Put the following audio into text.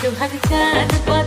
Suhagan